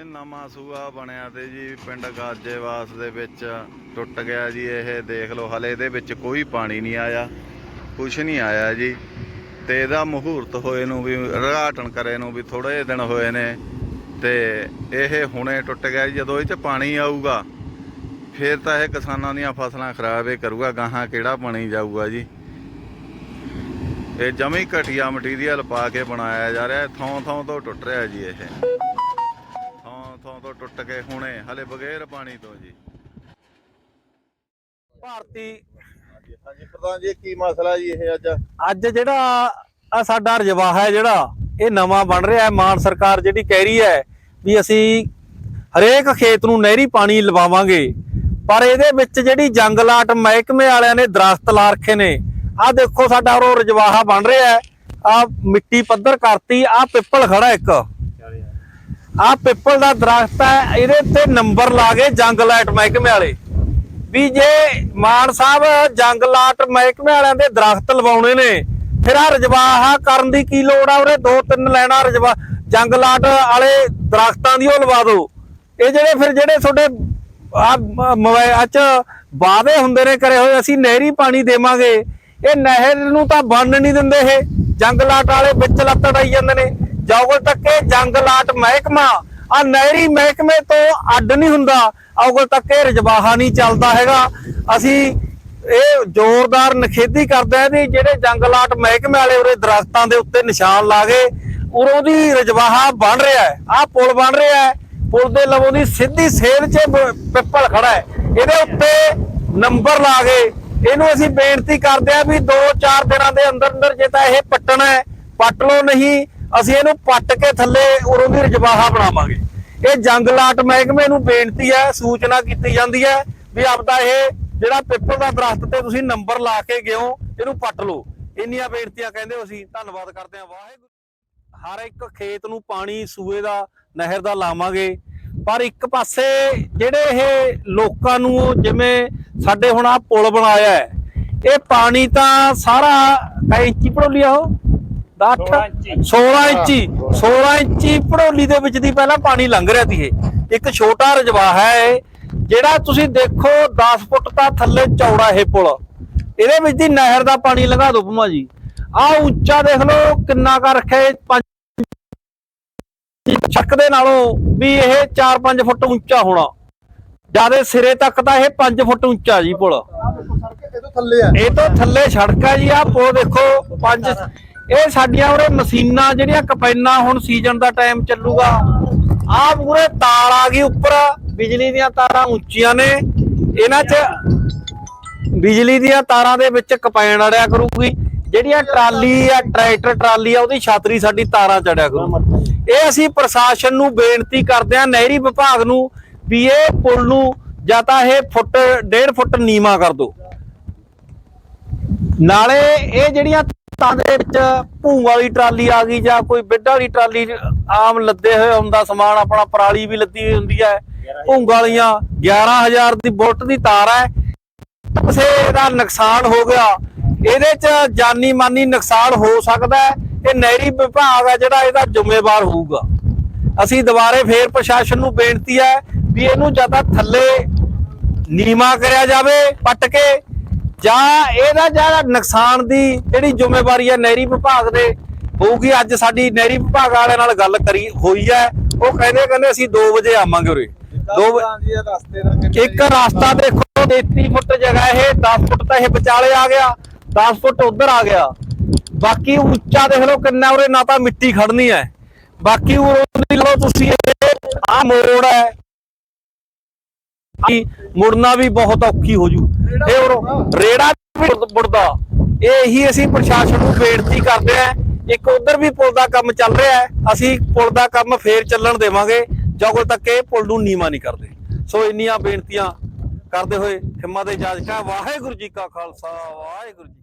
ਇਹ ਨਵਾਂ ਸੂਆ ਬਣਿਆ ਤੇ ਜੀ, ਪਿੰਡ ਗਾਜੇਵਾਸ ਦੇ ਵਿੱਚ ਟੁੱਟ ਗਿਆ ਜੀ, ਇਹ ਦੇਖ ਲਓ, ਹਲੇ ਇਹਦੇ ਵਿੱਚ ਕੋਈ ਪਾਣੀ ਨਹੀਂ ਆਇਆ, ਕੁਛ ਨਹੀਂ ਆਇਆ ਜੀ। ਤੇ ਇਹਦਾ ਮਹੂਰਤ ਹੋਏ ਨੂੰ ਵੀ ਰਘਾਟਣ ਕਰੇ ਨੂੰ ਵੀ ਥੋੜੇ ਦਿਨ ਹੋਏ ਨੇ, ਤੇ ਇਹ ਹੁਣੇ ਟੁੱਟ ਗਿਆ ਜੀ, ਜਦੋਂ ਇਹ ਚ ਪਾਣੀ ਆਊਗਾ, ਫੇਰ ਤਾਂ ਇਹ ਕਿਸਾਨਾਂ ਦੀਆਂ ਫਸਲਾਂ ਖਰਾਬ ਹੀ ਕਰੂਗਾ, ਗਾਹਾਂ ਕਿਹੜਾ ਪਾਣੀ ਜਾਊਗਾ ਜੀ। ਇਹ ਜਮੀ ਘਟੀਆ ਮਟੀਰੀਅਲ ਪਾ ਕੇ ਬਣਾਇਆ ਜਾ ਰਿਹਾ ਥੋਂ ਥਾਂ ਤੋਂ ਟੁੱਟ ਰਿਹਾ ਜੀ ਇਹ। ਤੋਂ ਟੁੱਟ ਕੇ ਹੁਣੇ ਹਲੇ ਬਗੈਰ ਪਾਣੀ ਤੋਂ ਜੀ। ਭਾਰਤੀ ਹਾਂਜੀ ਪ੍ਰਧਾਨ ਜੀ ਕੀ ਮਸਲਾ ਜੀ ਇਹ ਅੱਜ? ਅੱਜ ਜਿਹੜਾ ਆ ਸਾਡਾ ਰਜਵਾਹਾ ਹੈ ਜਿਹੜਾ ਇਹ ਨਵਾਂ ਬਣ ਰਿਹਾ ਹੈ। ਮਾਨ ਸਰਕਾਰ ਜਿਹੜੀ ਕਹਿ ਰਹੀ ਹੈ ਵੀ ਅਸੀਂ ਹਰੇਕ ਖੇਤ ਨੂੰ ਨਹਿਰੀ ਪਾਣੀ ਲਵਾਵਾਂਗੇ। ਪਰ ਇਹਦੇ ਵਿੱਚ ਜਿਹੜੀ ਜੰਗਲਾਟ ਮਹਿਕਮੇ ਵਾਲਿਆਂ ਨੇ ਦਰਖਤ ਲਾ ਰੱਖੇ ਨੇ ਆਹ ਦੇਖੋ ਸਾਡਾ ਉਹ ਰਜਵਾਹਾ ਬਣ ਰਿਹਾ ਹੈ। ਆ ਮਿੱਟੀ ਪੱਧਰ ਕਰਤੀ ਆ ਪਿੱਪਲ ਖੜਾ ਇੱਕ। ਆ ਪਿੱਪਲ ਦਾ ਦਰਖਤ ਹੈ, ਇਹਦੇ ਤੇ ਨੰਬਰ ਲਾ ਗਏ ਜੰਗਲਾਟ ਮਹਿਕਮੇ ਵਾਲੇ। ਵੀ ਜੇ ਮਾਨ ਸਾਹਿਬ ਜੰਗਲਾਟ ਮਹਿਕਮੇ ਵਾਲਿਆਂ ਦੇ ਦਰਖਤ ਲਵਾਉਣੇ ਨੇ, ਫਿਰ ਆ ਰਜਵਾਹਾ ਕਰਨ ਦੀ ਕੀ ਲੋੜ ਆ ਉਰੇ? ਦੋ ਤਿੰਨ ਲੈਣਾ ਰਜਵਾ ਜੰਗਲਾਟ ਵਾਲੇ ਦਰਖਤਾਂ ਦੀ ਉਹ ਲਵਾ ਦਿਓ ਇਹ ਜਿਹੜੇ ਫਿਰ ਜਿਹੜੇ ਤੁਹਾਡੇ ਆ ਮੋਬਾਈਲ ਚ ਵਾਅਦੇ ਹੁੰਦੇ ਨੇ ਕਰੇ ਹੋਏ, ਅਸੀਂ ਨਹਿਰੀ ਪਾਣੀ ਦੇਵਾਂਗੇ। ਇਹ ਨਹਿਰ ਨੂੰ ਤਾਂ ਬੰਨ ਨਹੀਂ ਦਿੰਦੇ ਇਹ। ਜੰਗਲਾਟ ਵਾਲੇ ਵਿੱਚ ਲੱਤ ਡਾਈ ਜਾਂਦੇ ਨੇ। ਜੋਗਲ ਤੱਕ ਇਹ ਜੰਗਲਾਟ ਮਹਿਕਮਾ। ਆ ਨਹਿਰੀ ਮਹਿਕਮੇ ਤੋਂ ਅੱਡ ਨਹੀਂ ਹੁੰਦਾ। ਔਗਲ ਤੱਕ ਰਜਵਾਹਾ ਨਹੀਂ ਚੱਲਦਾ ਹੈਗਾ। ਅਸੀਂ ਇਹ ਜ਼ੋਰਦਾਰ ਨਖੇਦੀ ਕਰਦੇ ਆ ਵੀ ਜਿਹੜੇ ਜੰਗਲਾਟ ਮਹਿਕਮੇ ਵਾਲੇ ਉਰੇ ਦਰਖਤਾਂ ਦੇ ਉੱਤੇ ਨਿਸ਼ਾਨ ਲਾ ਗਏ ਉਰੋਂ ਦੀ ਰਜਵਾਹਾ ਬਣ ਰਿਹਾ ਹੈ। ਆਹ ਪੁਲ ਬਣ ਰਿਹਾ ਹੈ। ਪੁਲ ਦੇ ਲਵੋਂ ਦੀ ਸਿੱਧੀ ਸੇਧ 'ਚ ਪਿੱਪਲ ਖੜਾ ਹੈ। ਇਹਦੇ ਉੱਤੇ ਨੰਬਰ ਲਾ ਗਏ ਇਹਨੂੰ ਅਸੀਂ ਬੇਨਤੀ ਕਰਦੇ ਆ ਵੀ 2-4 ਦਿਨਾਂ ਦੇ ਅੰਦਰ ਅੰਦਰ ਜੇ ਤਾਂ ਇਹ ਪੱਟਣਾ ਹੈ, ਪੱਟ ਲਓ ਨਹੀਂ। ਅਸੀਂ ਇਹਨੂੰ ਪੱਟ ਕੇ ਥੱਲੇ ਉਰੋਂ ਦੀ ਰਜਵਾਹਾ ਬਣਾਵਾਂਗੇ। ਇਹ ਜੰਗਲਾਟ ਮਹਿਕਮੇ ਨੂੰ ਬੇਨਤੀ ਹੈ, ਸੂਚਨਾ ਕੀਤੀ ਜਾਂਦੀ ਹੈ ਵੀ ਆਪਦਾ ਇਹ ਜਿਹੜਾ ਪਿੱਪਲ ਦਾ ਦਰਖਤ ਤੇ ਤੁਸੀਂ ਨੰਬਰ ਲਾ ਕੇ ਗਿਓ, ਇਹਨੂੰ ਪੱਟ ਲਓ। ਇੰਨੀਆਂ ਬੇਨਤੀਆਂ ਕਹਿੰਦੇ ਹੋ ਅਸੀਂ। ਧੰਨਵਾਦ ਕਰਦੇ ਹਾਂ। ਵਾਹਿਗੁਰੂ। ਹਰ ਇੱਕ ਖੇਤ ਨੂੰ ਪਾਣੀ, ਸੂਏ ਦਾ, ਨਹਿਰ ਦਾ ਲਾਵਾਂਗੇ। ਪਰ ਇੱਕ ਪਾਸੇ ਜਿਹੜੇ ਇਹ ਲੋਕਾਂ ਨੂੰ ਜਿਵੇਂ ਸਾਡੇ ਹੁਣ ਆ ਪੁਲ ਬਣਾਇਆ ਹੈ, ਇਹ ਪਾਣੀ ਤਾਂ ਸਾਰਾ ਕਈ ਇੰਚੀ ਪੜੋਲੀ ਉਹ। 8 16 ਇੰਚੀ। 16 ਇੰਚੀ ਪੜੋਲੀ ਦੇ ਵਿੱਚ ਦੀ ਪਹਿਲਾਂ ਪਾਣੀ ਲੰਘ ਰਿਹਾ ਸੀ ਇਹ। ਇੱਕ ਛੋਟਾ ਰਜਵਾਹਾ ਹੈ ਜਿਹੜਾ ਤੁਸੀਂ ਦੇਖੋ 10 ਫੁੱਟ ਤਾਂ ਥੱਲੇ ਚੌੜਾ ਇਹ ਪੁਲ। ਇਹਦੇ ਵਿੱਚ ਦੀ ਨਹਿਰ ਦਾ ਪਾਣੀ ਲੰਘਾ ਦਿਓ ਭਮਾ ਜੀ। ਆ ਉੱਚਾ ਦੇਖ ਲਓ ਕਿੰਨਾ ਕਰ ਰੱਖਿਆ ਇਹ ਪੰਜ ਛੱਕ ਦੇ ਨਾਲੋਂ ਵੀ ਇਹ 4-5 ਫੁੱਟ ਉੱਚਾ ਹੋਣਾ। ਜਿਆਦੇ ਸਿਰੇ ਤੱਕ ਤਾਂ ਇਹ 5 ਫੁੱਟ ਉੱਚਾ ਜੀ ਪੁਲ। ਇਹ ਤੋਂ ਥੱਲੇ ਆ। ਇਹ ਤੋਂ ਥੱਲੇ ਸੜਕ ਆ ਜੀ ਆ ਪੁਲ ਦੇਖੋ ਪੰਜ ਇਹ ਸਾਡੀਆਂ ਉਰੇ ਮਸ਼ੀਨਾਂ ਜਿਹੜੀਆਂ ਕਪੈਨਾ ਹੁਣ ਸੀਜ਼ਨ ਦਾ ਟਾਈਮ ਚੱਲੂਗਾ ਆ ਪੂਰੇ ਤਾਰ ਆ ਗਈ ਉੱਪਰ, ਬਿਜਲੀ ਦੀਆਂ ਤਾਰਾਂ ਉੱਚੀਆਂ ਨੇ, ਇਹਨਾਂ 'ਚ ਬਿਜਲੀ ਦੀਆਂ ਤਾਰਾਂ ਦੇ ਵਿੱਚ ਕਪੈਨ ਅੜਿਆ ਕਰੂਗੀ, ਜਿਹੜੀਆਂ ਟਰਾਲੀ ਆ, ਟਰੈਕਟਰ ਟਰਾਲੀ ਆ, ਉਹਦੀ ਛਾਤਰੀ ਸਾਡੀ ਤਾਰਾਂ ਚੜਿਆ ਕਰੂ ਇਹ ਅਸੀਂ ਪ੍ਰਸ਼ਾਸਨ ਨੂੰ ਬੇਨਤੀ ਕਰਦੇ ਆ ਨਹਿਰੀ ਵਿਭਾਗ ਨੂੰ, ਵੀ ਇਹ ਪੁਲ ਨੂੰ ਜਾਂ ਤਾਂ ਇਹ ਫੁੱਟ, ਡੇਢ ਫੁੱਟ ਨੀਵਾ ਕਰ ਦਿਓ। ਨਾਲੇ ਇਹ ਜਿਹੜੀਆਂ ਤਾਂ ਦੇ ਵਿੱਚ ਭੂੰਗ ਵਾਲੀ ਟਰਾਲੀ ਆ ਗਈ ਜਾਂ ਕੋਈ ਬਿੱਡ ਵਾਲੀ ਟਰਾਲੀ ਆਮ ਲੱਦੇ ਹੋਏ ਹੁੰਦਾ, ਸਮਾਨ ਆਪਣਾ ਪਰਾਲੀ ਵੀ ਲੱਦੀ ਹੋਈ ਹੁੰਦੀ ਹੈ। ਭੂੰਗ ਵਾਲੀਆਂ 11000 ਦੀ ਬੁਲਟ ਦੀ ਤਾਰ ਹੈ। ਕਿਸੇ ਦਾ ਨੁਕਸਾਨ ਹੋ ਗਿਆ। ਇਹਦੇ ਚ ਜਾਨੀ ਮਾਨੀ ਨੁਕਸਾਨ ਹੋ ਸਕਦਾ ਹੈ। ਇਹ ਨਹਿਰੀ ਵਿਭਾਗ ਹੈ ਜਿਹੜਾ ਇਹਦਾ ਜ਼ਿੰਮੇਵਾਰ ਹੋਊਗਾ। ਅਸੀਂ ਦੁਬਾਰੇ ਫੇਰ ਪ੍ਰਸ਼ਾਸਨ ਨੂੰ ਬੇਨਤੀ ਹੈ ਵੀ ਇਹਨੂੰ ਜ਼ਿਆਦਾ ਥੱਲੇ ਨੀਵਾ ਕਰਿਆ ਜਾਵੇ, ਪੱਟ ਕੇ ਜਾਂ ਇਹਦਾ ਜਿਹੜਾ ਨੁਕਸਾਨ ਦੀ ਜਿਹੜੀ ਜ਼ਿੰਮੇਵਾਰੀ ਹੈ ਨਹਿਰੀ ਵਿਭਾਗ ਦੇ ਹੋਊਗੀ ਅੱਜ ਸਾਡੀ ਨਹਿਰੀ ਵਿਭਾਗ ਵਾਲਿਆਂ ਨਾਲ ਗੱਲ ਕਰੀ ਹੋਈ ਹੈ। ਉਹ ਕਹਿੰਦੇ ਕਹਿੰਦੇ ਅਸੀਂ 2 ਵਜੇ ਆਵਾਂਗੇ ਉਰੇ। 2 ਪ੍ਰਧਾਨ ਜੀ ਇਹ ਰਸਤੇ ਦਾ ਇੱਕ ਰਸਤਾ ਦੇਖੋ 33 ਫੁੱਟ ਜਗ੍ਹਾ ਇਹ 10 ਫੁੱਟ ਤਾਂ ਇਹ ਵਿਚਾਲੇ ਆ ਗਿਆ 10 ਫੁੱਟ ਉਧਰ ਆ ਗਿਆ। ਬਾਕੀ ਉੱਚਾ ਦੇਖ ਲਓ ਕਿੰਨਾ ਉਰੇ ਨਾ ਤਾਂ ਮਿੱਟੀ ਖੜਨੀ ਹੈ। ਬਾਕੀ ਉਰੋਂ ਦੀ ਲਓ ਤੁਸੀਂ ਆ ਮੋੜ ਹੈ। ਮੁੜਨਾ ਵੀ ਬਹੁਤ ਔਖੀ ਹੋ ਜੂ। ਇਹ ਉਰੋਂ ਰੇੜਾ ਮੁੜਦਾ। ਇਹ ਅਸੀਂ ਪ੍ਰਸ਼ਾਸਨ ਨੂੰ ਬੇਨਤੀ ਕਰਦੇ ਆ, ਇੱਕ ਉਧਰ ਵੀ ਪੁਲ ਦਾ ਕੰਮ ਚੱਲ ਰਿਹਾ ਹੈ, ਅਸੀਂ ਪੁਲ ਦਾ ਕੰਮ ਫੇਰ ਚੱਲਣ ਦੇਵਾਂਗੇ ਜਦੋਂ ਤੱਕ ਇਹ ਪੁਲ ਨੂੰ ਨੀਵਾ ਨਹੀਂ ਕਰਦੇ। ਸੋ ਇੰਨੀਆਂ ਬੇਨਤੀਆਂ ਕਰਦੇ ਹੋਏ ਖਿਮਾ ਦੇ ਇਜਾਜ਼ਤ ਵਾਹਿਗੁਰੂ ਜੀ ਕਾ ਖਾਲਸਾ, ਵਾਹਿਗੁਰੂ ਜੀ